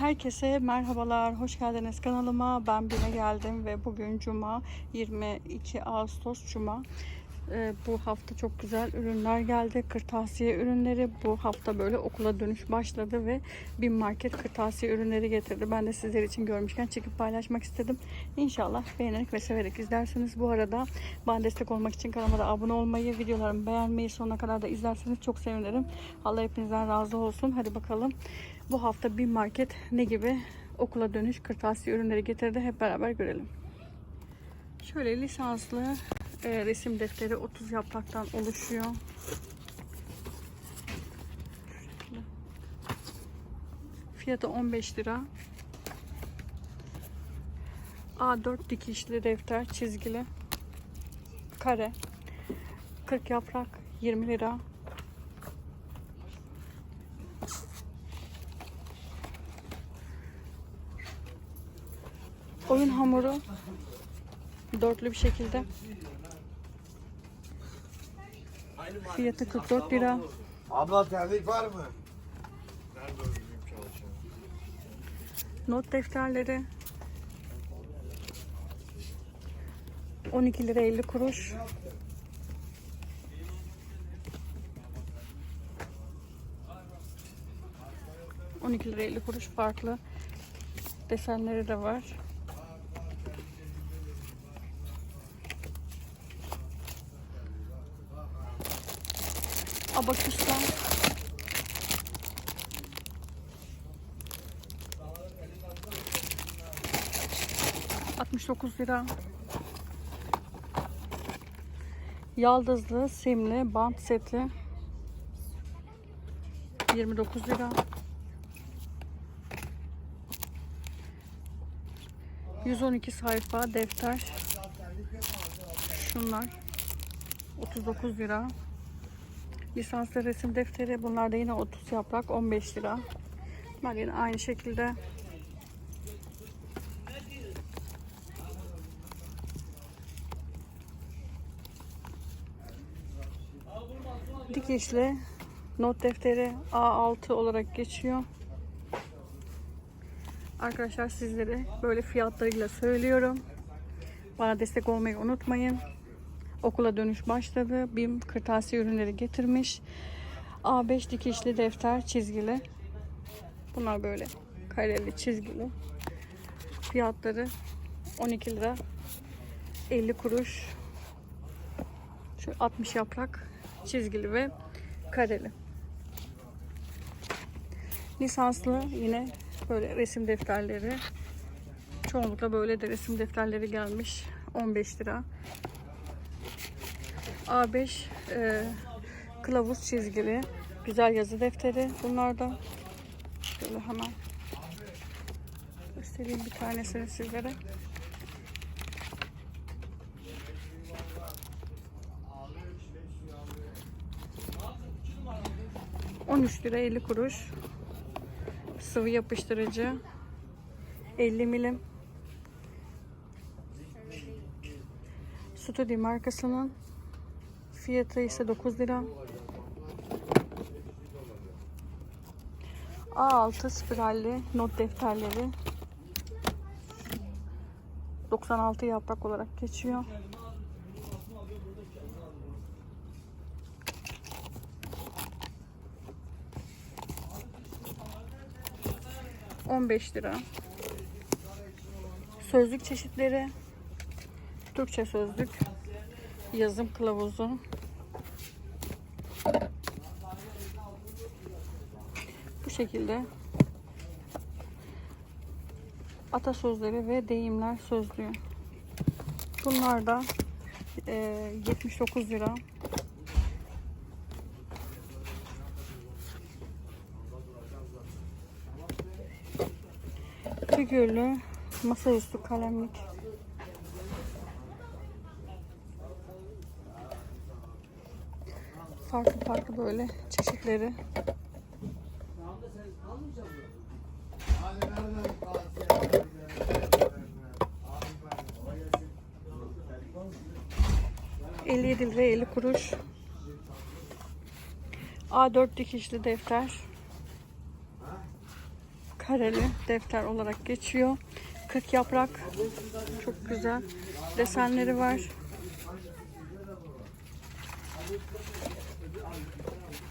Herkese merhabalar, hoş geldiniz kanalıma. Ben Bine geldim ve bugün Cuma 22 Ağustos Cuma. Ee, bu hafta çok güzel ürünler geldi. Kırtasiye ürünleri bu hafta böyle okula dönüş başladı ve bir market kırtasiye ürünleri getirdi. Ben de sizler için görmüşken çekip paylaşmak istedim. İnşallah beğenerek ve severek izlersiniz. Bu arada bana destek olmak için kanalıma da abone olmayı, videolarımı beğenmeyi sonuna kadar da izlerseniz çok sevinirim. Allah hepinizden razı olsun. Hadi bakalım bu hafta bir market ne gibi okula dönüş kırtasiye ürünleri getirdi. Hep beraber görelim. Şöyle lisanslı e, resim defteri 30 yapraktan oluşuyor. Fiyatı 15 lira. A4 dikişli defter çizgili. Kare. 40 yaprak 20 lira. Oyun hamuru dörtlü bir şekilde. Fiyatı 44 lira. Abla terlik var mı? Not defterleri 12 lira 50 kuruş. ...12 lira 50 kuruş farklı desenleri de var. Abaküsler. ...69 lira. Yaldızlı, simli, bant seti... ...29 lira. 112 sayfa defter. Şunlar 39 lira. Lisanslı resim defteri bunlar da yine 30 yaprak 15 lira. Bunlar yine aynı şekilde. Dikişli not defteri A6 olarak geçiyor. Arkadaşlar sizlere böyle fiyatlarıyla söylüyorum. Bana destek olmayı unutmayın. Okula dönüş başladı. BİM kırtasiye ürünleri getirmiş. A5 dikişli defter çizgili. Bunlar böyle kareli çizgili. Fiyatları 12 lira 50 kuruş. Şu 60 yaprak çizgili ve kareli. Lisanslı yine böyle resim defterleri. Çoğunlukla böyle de resim defterleri gelmiş. 15 lira. A5 e, kılavuz çizgili güzel yazı defteri bunlar da. Şöyle hemen göstereyim bir tanesini sizlere. ...13 lira 50 kuruş... ...sıvı yapıştırıcı... ...50 milim... Studi markasının Fiyatı ise 9 lira. A6 spiralli not defterleri 96 yaprak olarak geçiyor. ...15 lira. Sözlük çeşitleri... ...Türkçe sözlük... ...yazım kılavuzu... şekilde atasözleri ve deyimler sözlüğü. Bunlar da e, 79 lira. Figürlü masaüstü kalemlik. Farklı farklı böyle çeşitleri. ...57 lira 50 kuruş... ...A4 dikişli defter... kareli defter olarak geçiyor. 40 yaprak. Çok güzel. Desenleri var.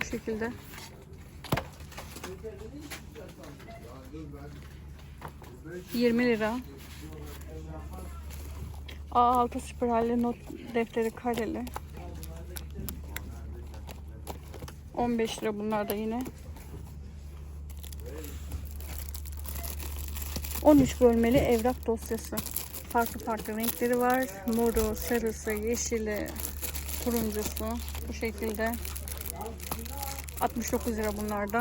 Bu şekilde. Yirmi lira. A6 spiralli not defteri kareli. 15 lira bunlar da yine. 13 bölmeli evrak dosyası. Farklı farklı renkleri var. Moru, sarısı, yeşili, turuncusu. Bu şekilde. 69 lira bunlar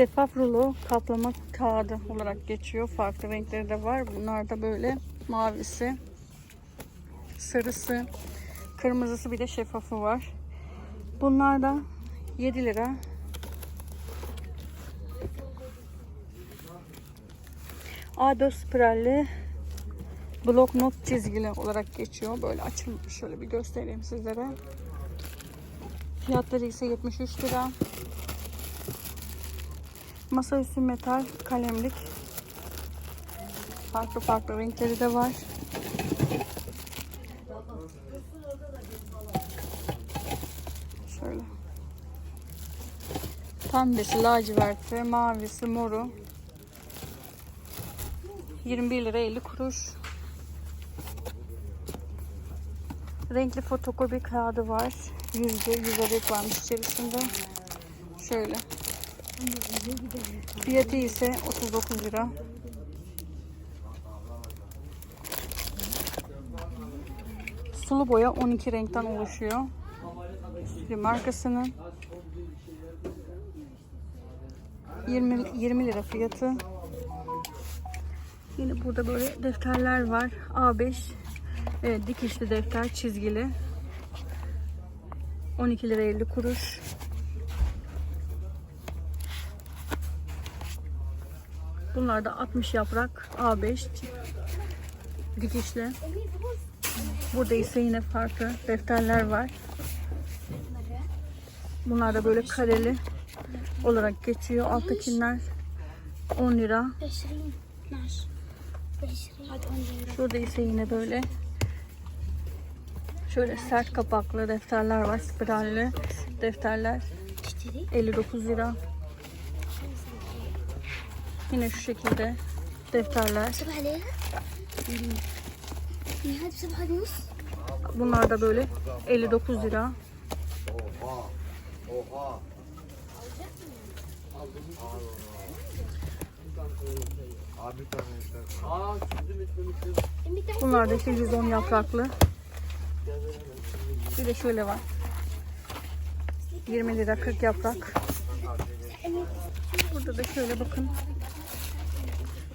Şeffaf rulo kaplama kağıdı olarak geçiyor. Farklı renkleri de var. Bunlar da böyle mavisi, sarısı, kırmızısı bir de şeffafı var. Bunlar da 7 lira. A4 spiralli blok not çizgili olarak geçiyor. Böyle açılmış. Şöyle bir göstereyim sizlere. Fiyatları ise 73 lira. Masaüstü metal kalemlik. Farklı farklı renkleri de var. Şöyle. Pembesi, laciverti, mavisi, moru. 21 lira 50 kuruş. Renkli fotokopi kağıdı var. Yüzde yüz adet varmış içerisinde. Şöyle. Fiyatı ise 39 lira. Sulu boya 12 renkten oluşuyor. Bir markasının 20 20 lira fiyatı. Yine burada böyle defterler var. A5 evet, dikişli defter çizgili. 12 lira 50 kuruş. Bunlar da 60 yaprak A5 dikişli. Burada ise yine farklı defterler var. Bunlar da böyle kareli olarak geçiyor. Alttakiler 10 lira. 20 12 20 hadi 10 lira. Şurada ise yine böyle şöyle sert kapaklı defterler var. Spiralli defterler. Çiçeği. 59 lira. Yine şu şekilde defterler. Bunlar da böyle 59 lira. Bunlar da işte yapraklı. Bir de şöyle var. 20 lira 40 yaprak. Burada da şöyle bakın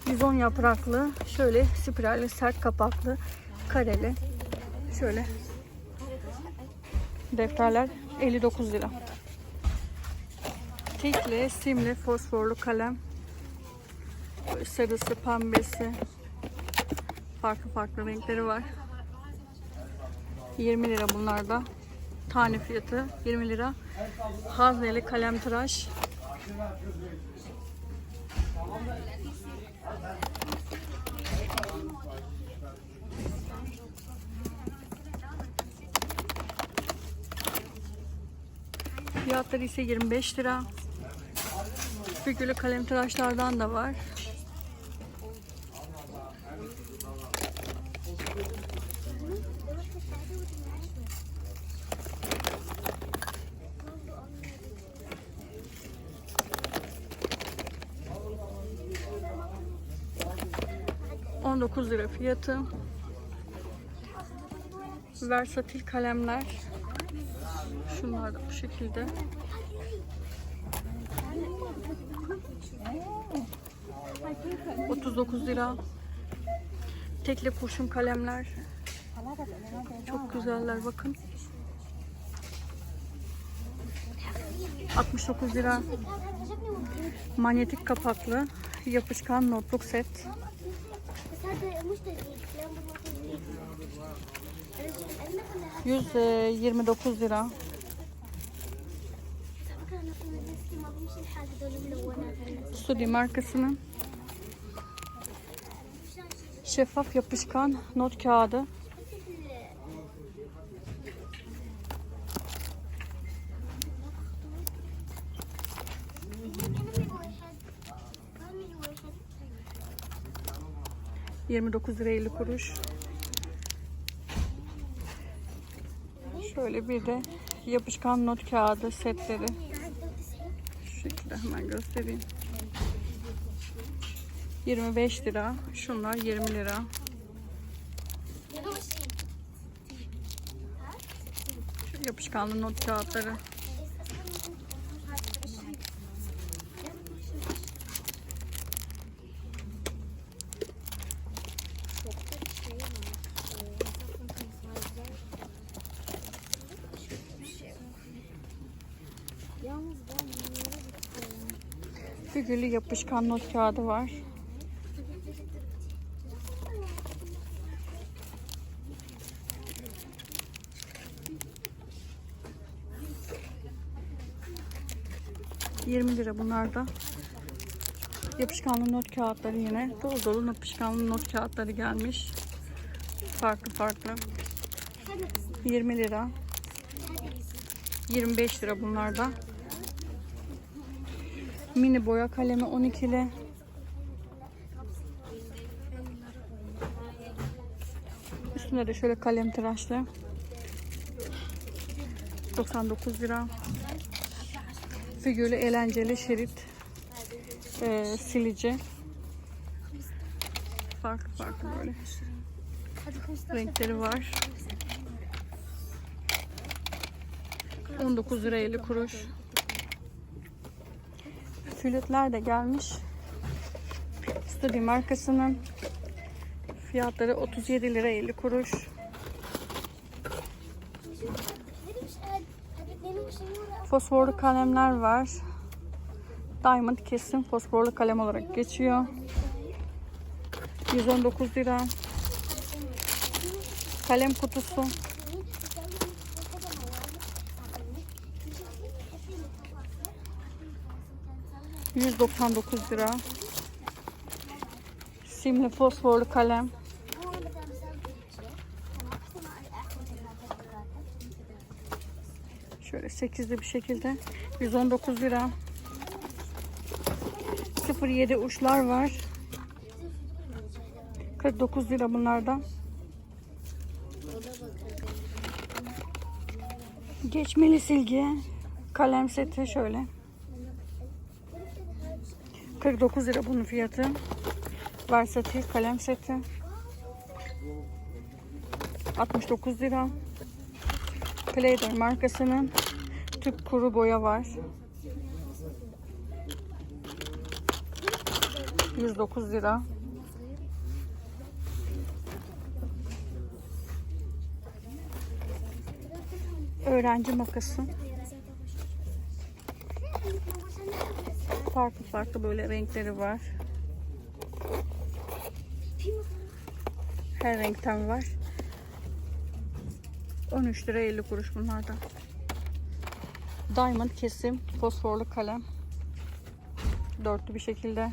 110 yapraklı, şöyle spiralli, sert kapaklı, kareli. Şöyle. Defterler 59 lira. Tekli, simli, fosforlu kalem. Sarısı, pembesi. Farklı farklı renkleri var. 20 lira bunlar da. Tane fiyatı 20 lira. Hazneli kalem tıraş. Fiyatları ise 25 lira. Figürlü kalem tıraşlardan da var. ...19 lira fiyatı. Versatil kalemler. Şunlar da bu şekilde. ...39 lira. Tekli kurşun kalemler. Çok güzeller bakın. 69 lira. Manyetik kapaklı yapışkan notebook set. 129 e, lira. Sudi markasının şeffaf yapışkan not kağıdı. 29 lira 50 kuruş. Şöyle bir de yapışkan not kağıdı setleri. Şu şekilde hemen göstereyim. 25 lira. Şunlar 20 lira. Şu yapışkanlı not kağıtları. Figürlü yapışkan not kağıdı var. ...20 lira bunlar da. Yapışkanlı not kağıtları yine. Dolu dolu yapışkanlı not kağıtları gelmiş. Farklı farklı. 20 lira. 25 lira bunlar da. Mini boya kalemi 12'li. Üstünde de şöyle kalem tıraşlı. 99 lira. Figürlü eğlenceli şerit eee, silici. Farklı farklı böyle renkleri var. 19 lira 50 kuruş. Flütler de gelmiş. Studi markasının fiyatları 37 lira 50 kuruş. Fosforlu kalemler var. Diamond kesim fosforlu kalem olarak geçiyor. 119 lira. Kalem kutusu 199 lira. Simli fosforlu kalem. Şöyle 8'li bir şekilde 119 lira. 07 uçlar var. 49 lira bunlardan. Geçmeli silgi kalem seti şöyle. 49 lira bunun fiyatı. Versatil kalem seti. 69 lira. Playdoy markasının tüp kuru boya var. 109 lira. Öğrenci makası. Farklı farklı böyle renkleri var. Her renkten var. 13 lira 50 kuruş bunlardan. Diamond kesim fosforlu kalem. Dörtlü bir şekilde.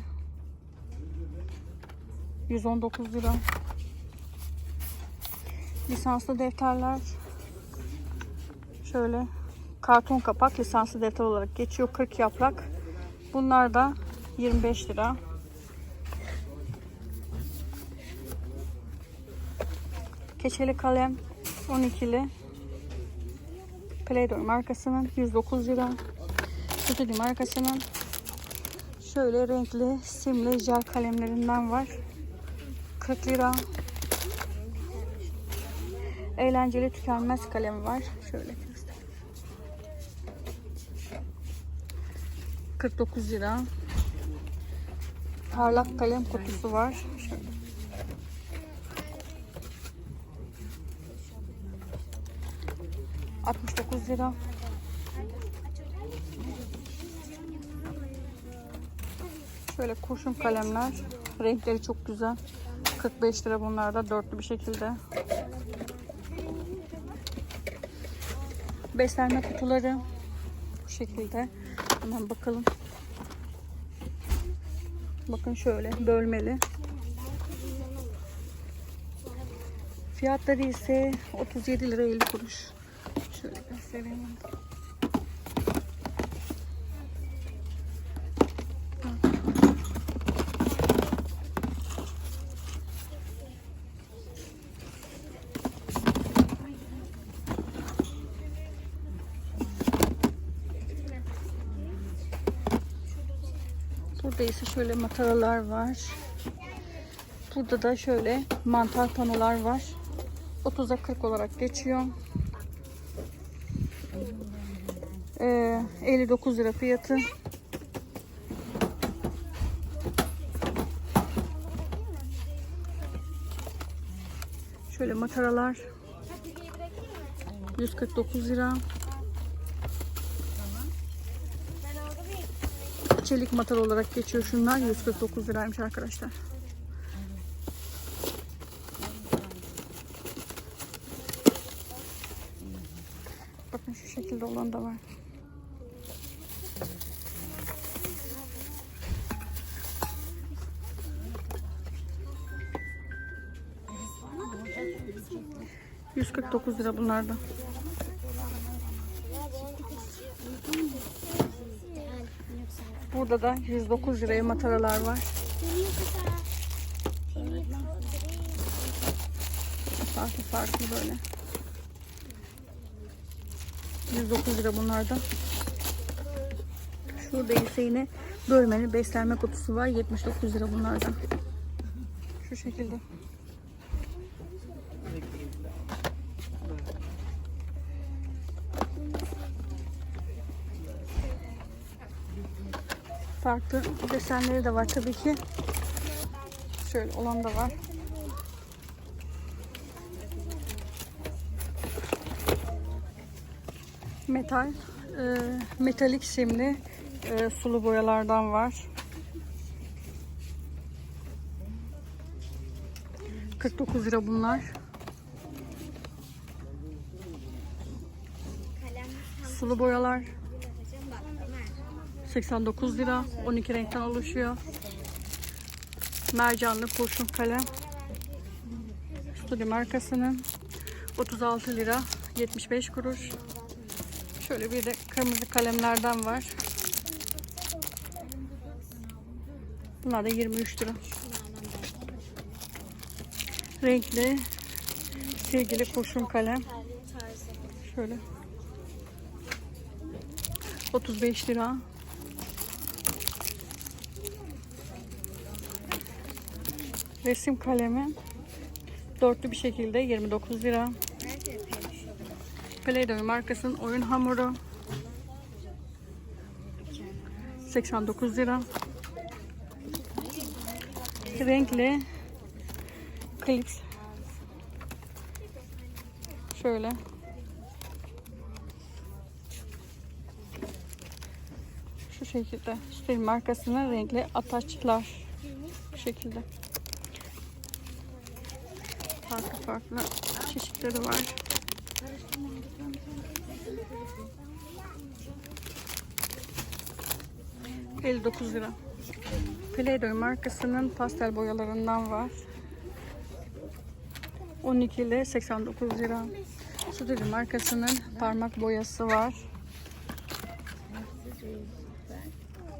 119 lira. Lisanslı defterler. Şöyle karton kapak lisanslı defter olarak geçiyor. 40 yaprak. Bunlar da 25 lira. Keçeli kalem 12'li. Play-Doh markasının 109 lira. Studi markasının şöyle renkli simli jel kalemlerinden var. 40 lira. Eğlenceli tükenmez kalem var. Şöyle göstereyim. 49 lira. Parlak kalem kutusu var. Şöyle. ...69 lira. Şöyle kurşun kalemler. Renkleri çok güzel. 45 lira bunlar da dörtlü bir şekilde. Beslenme kutuları bu şekilde. Hemen bakalım. Bakın şöyle bölmeli. Fiyatları ise 37 lira 50 kuruş. Şöyle göstereyim. Burada ise şöyle mataralar var. Burada da şöyle mantar panolar var. 30'a 40 olarak geçiyor. Ee, 59 lira fiyatı. Şöyle mataralar 149 lira. Çelik matar olarak geçiyor şunlar. 149 liraymış arkadaşlar. Bakın şu şekilde olan da var. ...149 lira bunlardan. Burada da 109 liraya mataralar var. Farklı farklı böyle. 109 lira bunlardan. Şurada ise yine bölmeli beslenme kutusu var. 79 lira bunlardan. Şu şekilde. Farklı desenleri de var tabii ki. Şöyle olan da var. Metal, e, metalik simli e, sulu boyalardan var. 49 lira bunlar. Sulu boyalar 89 lira. 12 renkten oluşuyor. Mercanlı kurşun kalem. Studi markasının 36 lira 75 kuruş. Şöyle bir de kırmızı kalemlerden var. Bunlar da 23 lira. Renkli silgili kurşun kalem. Şöyle. 35 lira. Resim kalemi. Dörtlü bir şekilde 29 lira. Play-Doh markasının oyun hamuru. 89 lira. Renkli klips şöyle. Şu şekilde. Stil markasının renkli ataçlar. Bu şekilde farklı farklı çeşitleri var. ...59 lira. Play-Doh markasının pastel boyalarından var. 12 ile 89 lira. Studio markasının parmak boyası var.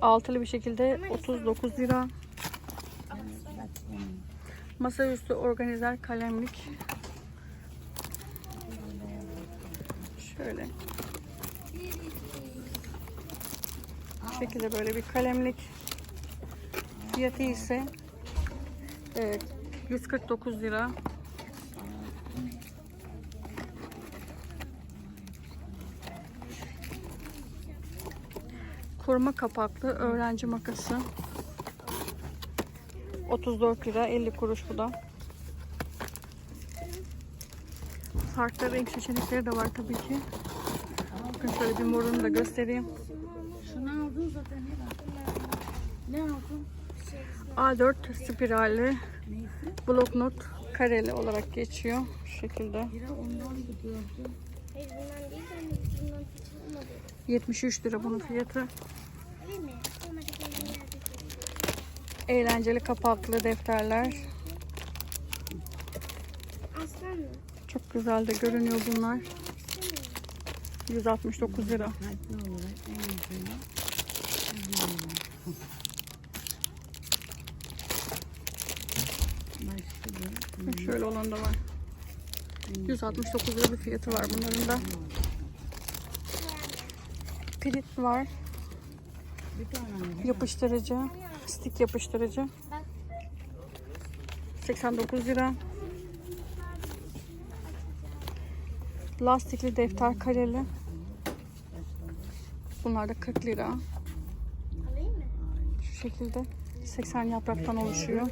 Altılı bir şekilde 39 lira. Masaüstü organizer kalemlik. Şöyle. Bu şekilde böyle bir kalemlik. Fiyatı ise e, 149 lira. Koruma kapaklı öğrenci makası. 34 lira 50 kuruş bu da. Farklı renk seçenekleri de var tabii ki. Bakın şöyle bir morunu da göstereyim. Şunu aldın zaten ne Ne aldın? A4 spiralli bloknot kareli olarak geçiyor. Şu şekilde. Biri ondan gidiyordu. Hayır bundan değil de bundan hiç olmadı. 73 lira bunun fiyatı. Eğlenceli kapaklı defterler. Aslan mı? Çok güzel de görünüyor bunlar. 169 lira. Şöyle olan da var. 169 lira bir fiyatı var bunların da. Pirit var. bir tane mi? Yapıştırıcı. Stik yapıştırıcı. 89 lira. Lastikli defter kareli. Bunlar da 40 lira. Şu şekilde 80 yapraktan oluşuyor.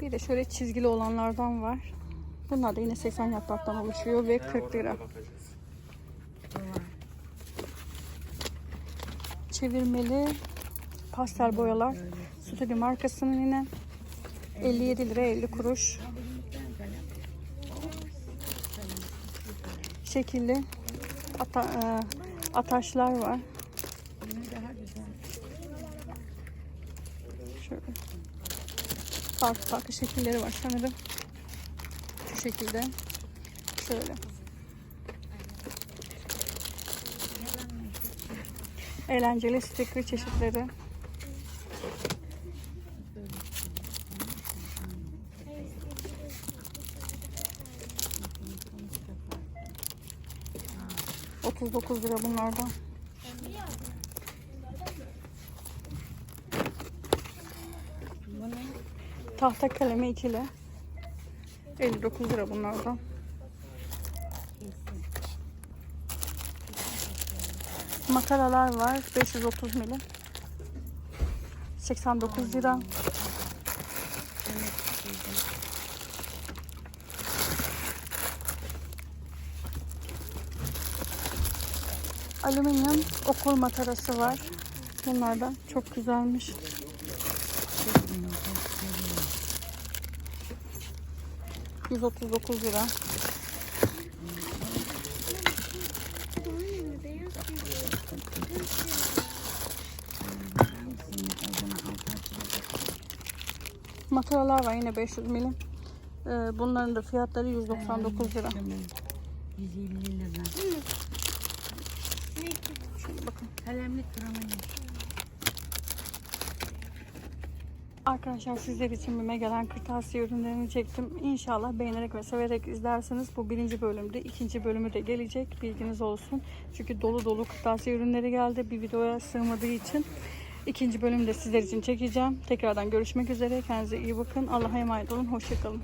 Bir de şöyle çizgili olanlardan var. Bunlar da yine 80 yapraktan oluşuyor ve 40 lira. Çevirmeli pastel boyalar. Studio markasının yine 57 lira 50 kuruş. Şekilli ata, e, ataşlar var. Şöyle. Farklı farklı şekilleri var sanırım. Şu şekilde. Şöyle. Eğlenceli sticker çeşitleri. Otuz dokuz lira bunlardan. Tahta kalemi ikili. 59 lira bunlardan. Makaralar var. 530 milim. 89 lira. Alüminyum okul matarası var. Bunlardan çok güzelmiş. ...139 lira. Aynı beyaz gibi. Mataralar var yine 500 milim. Ee, bunların da fiyatları 199 lira. 150 lira. Şöyle bakın. Kalemlik kramayı. Arkadaşlar sizler için BİM'e gelen kırtasiye ürünlerini çektim. İnşallah beğenerek ve severek izlersiniz. Bu birinci bölümde. ikinci bölümü de gelecek. Bilginiz olsun. Çünkü dolu dolu kırtasiye ürünleri geldi. Bir videoya sığmadığı için. İkinci bölümde sizler için çekeceğim. Tekrardan görüşmek üzere. Kendinize iyi bakın. Allah'a emanet olun. Hoşçakalın.